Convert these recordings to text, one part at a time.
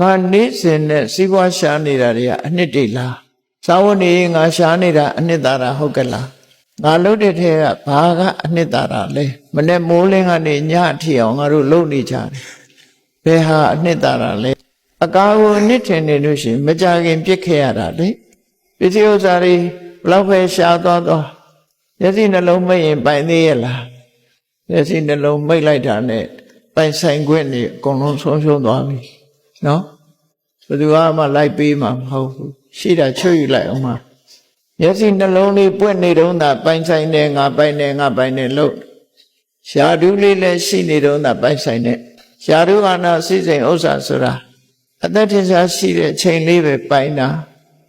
ငါနေ့စဉ်နဲ့စီးပွားရှာနေတာတွေကအနှစ်တည်းလားသာဝနေငါရှာနေတာအနှစ်သာရဟုတ်ကလားငါလုပ်တဲ့ထဲကဘာကအနှစ်သာရလဲမနဲ့မိုးလင်းကနေညအထိအောင်ငါတို့လုပ်နေကြတယ်ဘယ်ဟာအနှစ်သာရလဲအကာကိုအနှစ်ထင်နေလို့ရှိရင်မကြခင်ပြစ်ခဲ့ရတာလေပစ္စည်းဥစ္စာတွေဘလောက်ပဲရှာသွားသွားမျက်စိနှလုံးမိတ်ရင်ပိုင်သေးရဲ့လားမျက်စိနှလုံးမိတ်လိုက်တာနဲ့ပိုင်ဆိုင်ခွင့်နေအကုန်လုံးဆုံးရှုံးသွားပြီ နော်ဘယ်သူမှလိုက်ပေးမှာမဟုတ်ဘူးရှိတာချွတ်ယူလိုက်အောင်မှာမျက်စိနှလုံးလေးပွင့်နေတော့သာပိုင်ဆိုင်နေငါပိုင်နေငါပိုင်နေလို့ရှားဒူးလေးလည်းရှိနေတော့သာပိုင်ဆိုင်နေရှားဒူးကနာစိစိမ်ဥစ္စာဆိုတာအသက်ထင်ရှားရှိတဲ့ချိန်လေးပဲပိုင်တာ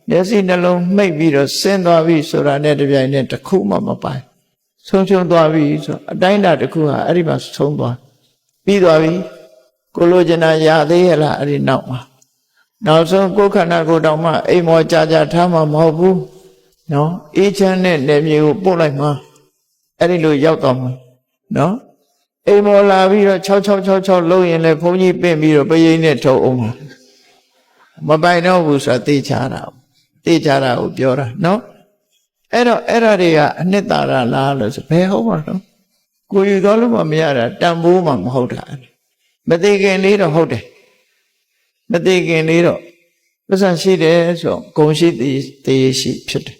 မျက်စိနှလုံးမှိတ်ပြီးတော့ဆင်းသွားပြီဆိုတာနဲ့တပြိုင်နက်တစ်ခုမှမပိုင်ဆုံးရှုံးသွားပြီဆိုအတိုင်းအတာတစ်ခုဟာအဲ့ဒီမှာဆုံးသွားပြီးသွားပြီ ကိုလိုချင်တာရသေးရလားအဲ့ဒီနောက်မှာနောက်ဆုံးကိုယ်ခန္ဓာကိုယ်တောင်မှအိမ်မောကြာကြာထားမှာမဟုတ်ဘူးနော်အေးချမ်းတဲ့နေမြေကိုပို့လိုက်မှာအဲ့ဒီလိုရောက်တော့မှာနော်အိမ်မောလာပြီးတော့6666လုံးရင်လည်းဘုန်းကြီးပင့်ပြီးတော့ပရိနဲ့ထုတ်အောင်မှာမပိုင်တော့ဘူးဆိုတာသိချတာသိချတာကိုပြောတာနော်အဲ့တော့အဲ့ဒါတွေကအနှစ်သာရလားလို့ဆိုဘယ်ဟုတ်မှာတော့ကိုယူတော်လို့မှမရတာတန်ဖိုးမှမဟုတ်တာ မသိခင်လေးတော့ဟုတ်တယ်မသိခင်လေးတော့ပစ္စံရှိတယ်ဆိုတော့ဂုံရှိသေးသေးရှိဖြစ်တယ်